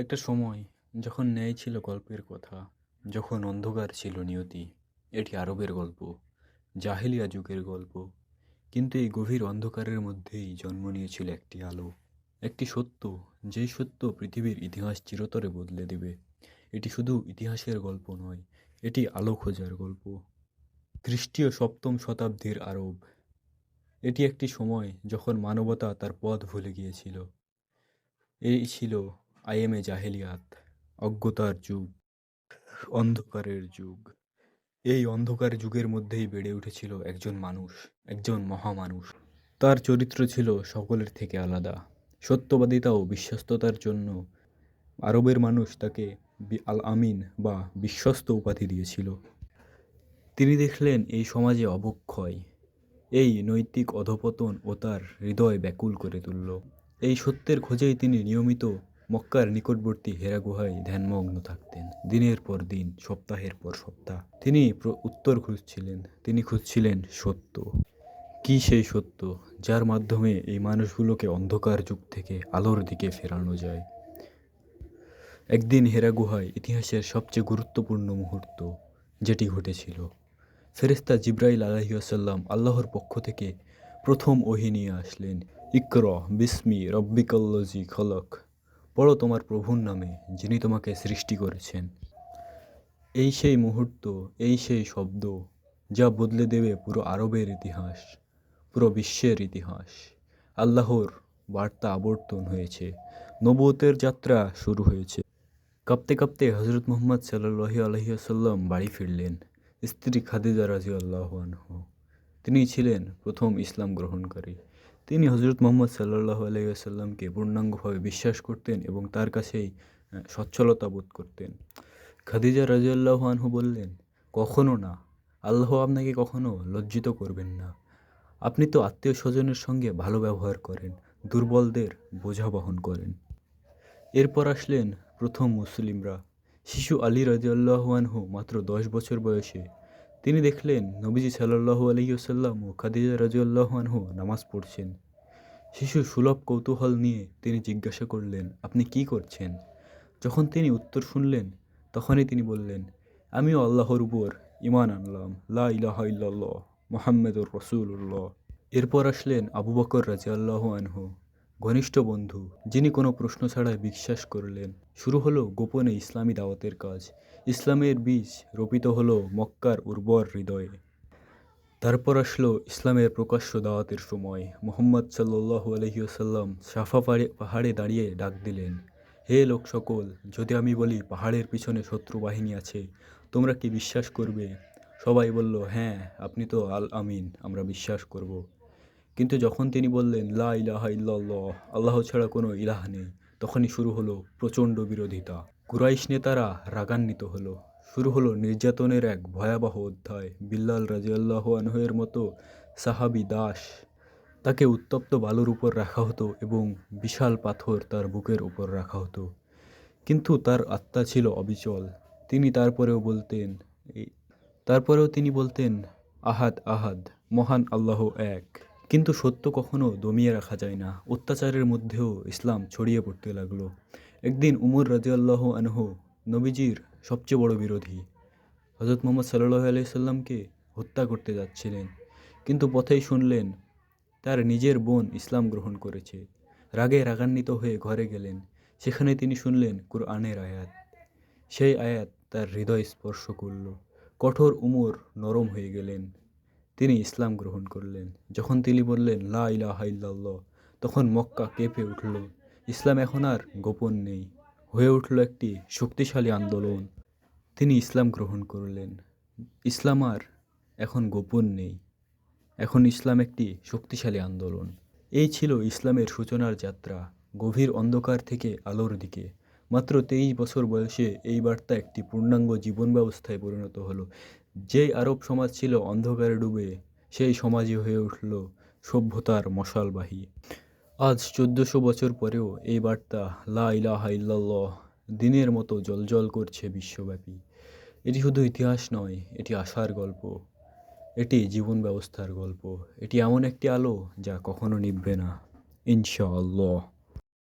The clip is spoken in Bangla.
একটা সময় যখন ন্যায় ছিল গল্পের কথা, যখন অন্ধকার ছিল নিয়তি, এটি আরবের গল্প, জাহেলিয়া যুগের গল্প। কিন্তু এই গভীর অন্ধকারের মধ্যেই জন্ম নিয়েছিল একটি আলো, একটি সত্য, যেই সত্য পৃথিবীর ইতিহাস চিরতরে বদলে দেবে। এটি শুধু ইতিহাসের গল্প নয়, এটি আলো খোঁজার গল্প। খ্রিস্টীয় সপ্তম শতাব্দীর আরব, এটি একটি সময় যখন মানবতা তার পথ ভুলে গিয়েছিল। এই ছিল আইএমএ জাহেলিয়াত, অজ্ঞতার যুগ, অন্ধকারের যুগ। এই অন্ধকার যুগের মধ্যেই বেড়ে উঠেছিল একজন মানুষ, একজন মহামানুষ। তার চরিত্র ছিল সকলের থেকে আলাদা। সত্যবাদিতা ও বিশ্বস্ততার জন্য আরবের মানুষ তাকে আল আমিন বা বিশ্বস্ত উপাধি দিয়েছিল। তিনি দেখলেন এই সমাজে অবক্ষয়, এই নৈতিক অধপতন ও তার হৃদয় ব্যাকুল করে তুলল। এই সত্যের খোঁজেই তিনি নিয়মিত মক্কার নিকটবর্তী হেরা গুহায় ধ্যানমগ্ন থাকতেন। দিনের পর দিন, সপ্তাহের পর সপ্তাহ। তিনি উত্তর খুঁজছিলেন। তিনি খুঁজছিলেন সত্য। কি সেই সত্য যার মাধ্যমে এই মানুষগুলোকে অন্ধকার যুগ থেকে আলোর দিকে ফেরানো যায়? একদিন হেরা গুহায় ইতিহাসের সবচেয়ে গুরুত্বপূর্ণ মুহূর্ত যেটি ঘটেছিল। ফেরেস্তা জিব্রাইল আলহিউসাল্লাম আল্লাহর পক্ষ থেকে প্রথম ওহি নিয়ে আসলেন ইকর বিস্মি রব্বিকল্লজি খলক। পড়ো তোমার প্রভুর নামে, যিনি তোমাকে সৃষ্টি করেছেন। এই সেই মুহূর্ত, এই সেই শব্দ, যা বদলে দেবে পুরো আরবের ইতিহাস, পুরো বিশ্বের ইতিহাস। আল্লাহর বার্তা আবর্তন হয়েছে নবতের যাত্রা শুরু হয়েছে। কাঁপতে কাঁপতে হজরত মোহাম্মদ সাল্লাহ আলহিহাসাল্লাম বাড়ি ফিরলেন, স্ত্রী খাদিজা রাজি আল্লাহ তিনি ছিলেন প্রথম ইসলাম গ্রহণকারী। তিনি হজরত মোহাম্মদ সাল্লাহ আলহিহাসাল্লামকে পূর্ণাঙ্গভাবে বিশ্বাস করতেন এবং তার কাছেই সচ্ছলতা বোধ করতেন। খাদিজা রাজিয়াল্লাহ আনহু বললেন, কখনো না। আল্লাহ আপনাকে কখনো লজ্জিত করবেন না। আপনি তো আত্মীয় স্বজনের সঙ্গে ভালো ব্যবহার করেন, দুর্বলদের বোঝা বহন করেন। এরপর আসলেন প্রথম মুসলিমরা। শিশু আলী রাজিউল্লাহানহু মাত্র দশ বছর বয়সে তিনি দেখলেন নবীজি সাল্লাহু আলহিউসাল্লাম ও খাদিজা রাজিউল্লাহানহু নামাজ পড়ছেন। শিশু সুলভ কৌতূহল নিয়ে তিনি জিজ্ঞাসা করলেন, আপনি কি করছেন? যখন তিনি উত্তর শুনলেন, তখনই তিনি বললেন, আমিও আল্লাহর উপর ইমান আনলাম। লা ইলাহা ইল্লাল্লাহ, মোহাম্মদুর রসুল্লাহ এরপর আসলেন আবু বকর রাজিয়াল্লাহু আনহু। ঘনিষ্ঠ বন্ধু, যিনি কোনো প্রশ্ন ছাড়াই বিশ্বাস করলেন। শুরু হলো গোপনে ইসলামী দাওয়াতের কাজ। ইসলামের বীজ রোপিত হলো মক্কার উর্বর হৃদয়ে। তারপর আসলো ইসলামের প্রকাশ্য দাওয়াতের সময়। মোহাম্মদ সাল্লু আলহিউসাল্লাম সাফা পাহাড়ে দাঁড়িয়ে ডাক দিলেন, হে লোক সকল যদি আমি বলি পাহাড়ের পিছনে শত্রু বাহিনী আছে, তোমরা কি বিশ্বাস করবে? সবাই বলল হ্যাঁ আপনি তো আল আমিন আমরা বিশ্বাস করব। কিন্তু যখন তিনি বললেন, লা ইলাহা ইল্লাল্লাহ, আল্লাহ ছাড়া কোনো ইলাহ নেই, তখনই শুরু হলো প্রচণ্ড বিরোধিতা। কুরাইশ নেতারা রাগান্বিত হলো। শুরু হলো নির্যাতনের এক ভয়াবহ অধ্যায়। বিল্লাল রাজিয়াল্লাহ আনহের মতো সাহাবি দাস তাকে উত্তপ্ত বালুর উপর রাখা হতো এবং বিশাল পাথর তার বুকের উপর রাখা হতো। কিন্তু তার আত্মা ছিল অবিচল। তিনি তারপরেও বলতেন তারপরেও তিনি বলতেন, আহাদ আহাদ, মহান আল্লাহ এক। কিন্তু সত্য কখনো দমিয়ে রাখা যায় না। অত্যাচারের মধ্যেও ইসলাম ছড়িয়ে পড়তে লাগল। একদিন উমর রাজিয়াল্লাহ আনহু নবীজির সবচেয়ে বড় বিরোধী। হজরত মোহাম্মদ সাল্লাহ আলাইসাল্লামকে হত্যা করতে যাচ্ছিলেন। কিন্তু পথেই শুনলেন, তার নিজের বোন ইসলাম গ্রহণ করেছে। রাগে রাগান্বিত হয়ে ঘরে গেলেন। সেখানে তিনি শুনলেন কুরআনের আয়াত। সেই আয়াত তার হৃদয় স্পর্শ করল। কঠোর উমর নরম হয়ে গেলেন। তিনি ইসলাম গ্রহণ করলেন। যখন তিনি বললেন, লা ইলাহা ইল্লাল্লাহ তখন মক্কা কেঁপে উঠল। ইসলাম এখন আর গোপন নেই। হয়ে উঠল একটি শক্তিশালী আন্দোলন। তিনি ইসলাম গ্রহণ করলেন। ইসলাম আর এখন গোপন নেই। এখন ইসলাম একটি শক্তিশালী আন্দোলন। এই ছিল ইসলামের সূচনার যাত্রা, গভীর অন্ধকার থেকে আলোর দিকে। মাত্র তেইশ বছর বয়সে এই বার্তা একটি পূর্ণাঙ্গ জীবন ব্যবস্থায় পরিণত হলো। যেই আরব সমাজ ছিল অন্ধকারে ডুবে, সেই সমাজই হয়ে উঠল সভ্যতার মশালবাহী আজ চোদ্দশো বছর পরেও এই বার্তা লা ইলাহা ইল্লাল্লাহ দিনের মতো জলজল করছে বিশ্বব্যাপী। এটি শুধু ইতিহাস নয়, এটি আশার গল্প। এটি জীবন ব্যবস্থার গল্প। এটি এমন একটি আলো যা কখনো নিভবে না, ইনশাআল্লাহ।